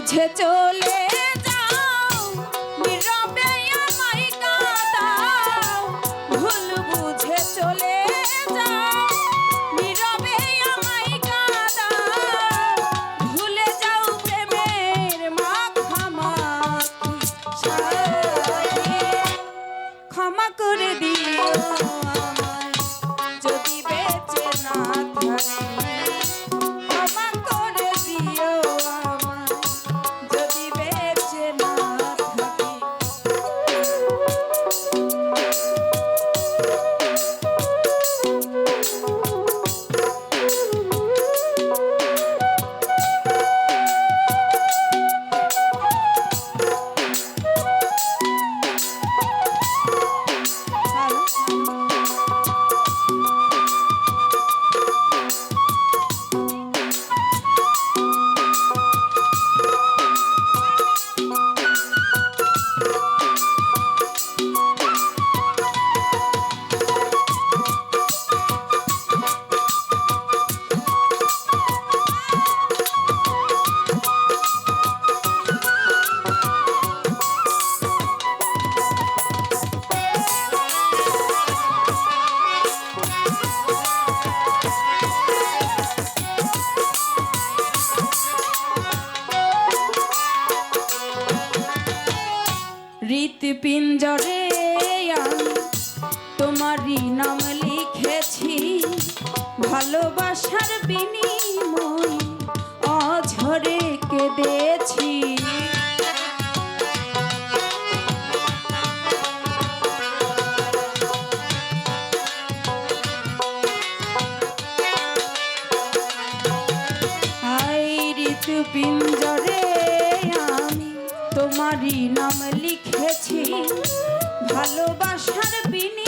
বুঝে চলে মুক্তি পিঞ্জরে তোমারই নাম লিখেছি ভালোবাসার বিনিময় অঝরে কেঁদেছি। পিঞ্জরে আমি তোমারই নাম লিখ বুঝেছি ভালোবাসার বিনি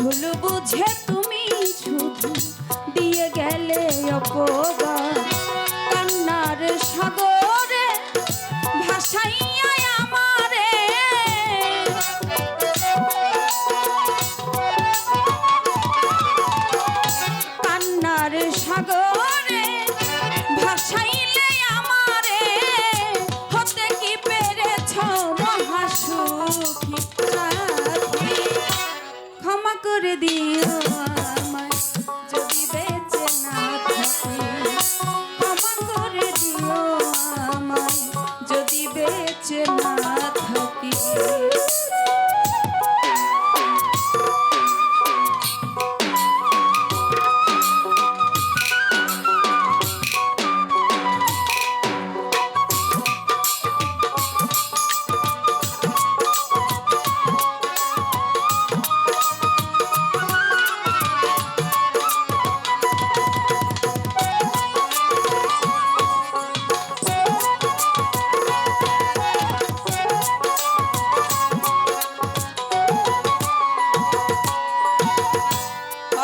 ভুল বুঝে তুমি শুধু দিয়ে গেলে অপর যে না থাকি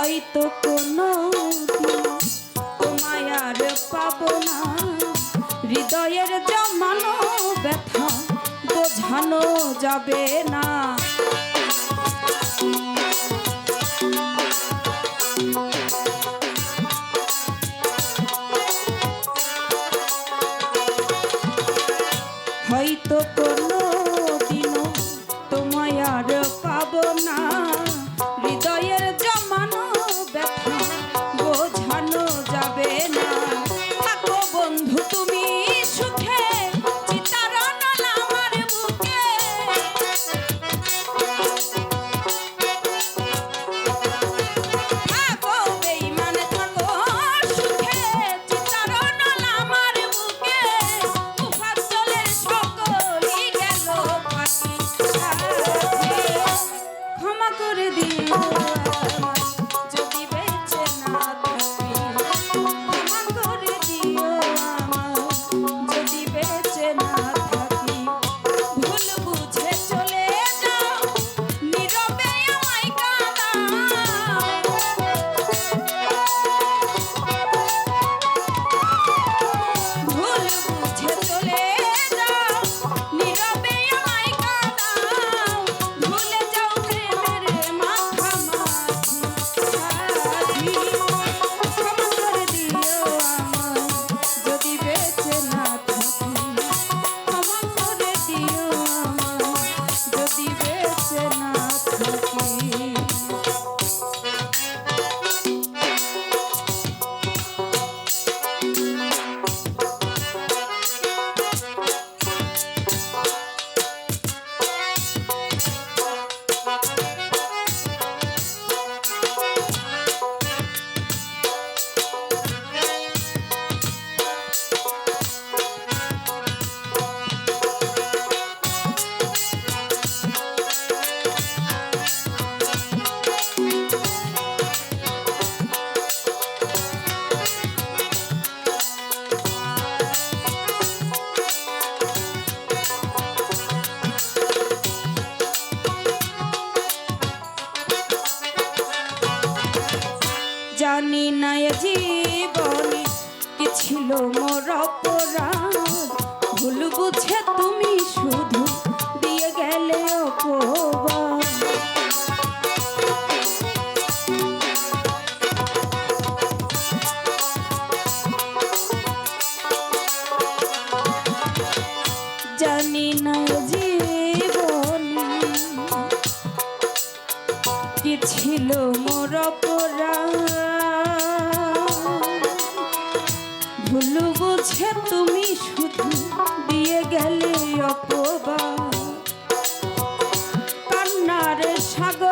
হয়তো কোনো তোমায় পাব না। হৃদয়ের জমানো ব্যথা বোঝানো যাবে না। হয়তো করে দিও ছিল মোর অপরাধ। ভুল বুঝে তুমি শুধু দিয়ে গেলে অপবাদ। জানি না জীবন কি ছিল সাগর